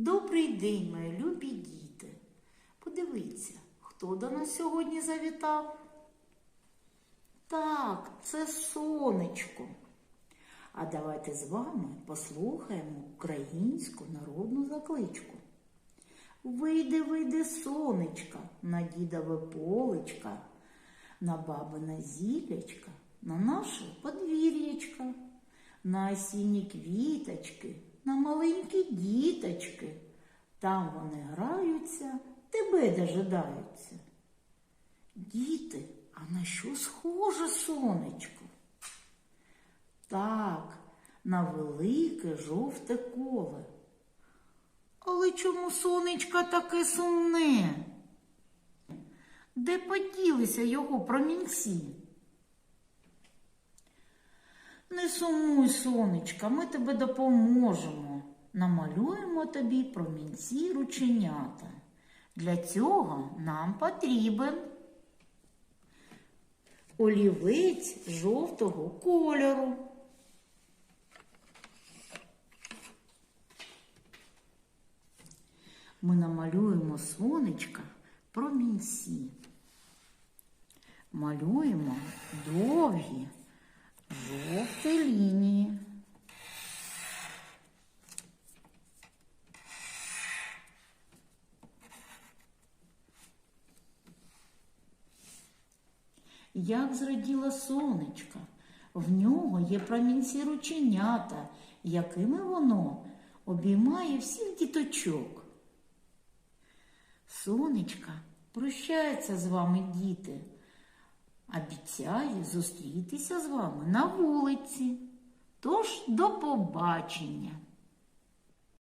Добрий день, мої любі діти. Подивіться, хто до нас сьогодні завітав? Так, це сонечко. А давайте з вами послухаємо українську народну закличку. Вийде, вийде сонечка на дідове полечка, на бабине зілячка, на наше подвір'ячка, на осінні квіточки, на маленькі діточки. Там вони граються, тебе дожидаються. Діти, а на що схоже сонечко? Так, на велике жовте коле. Але чому сонечко таке сумне? Де поділися його промінці? Не сумуй, сонечка, ми тебе допоможемо. Намалюємо тобі промінці рученята. Для цього нам потрібен олівець жовтого кольору. Ми намалюємо сонечка промінці. Малюємо довгі Як зраділа сонечка, в нього є промінці рученята, якими воно обіймає всіх діточок. Сонечка прощається з вами, діти, обіцяє зустрітися з вами на вулиці. Тож до побачення!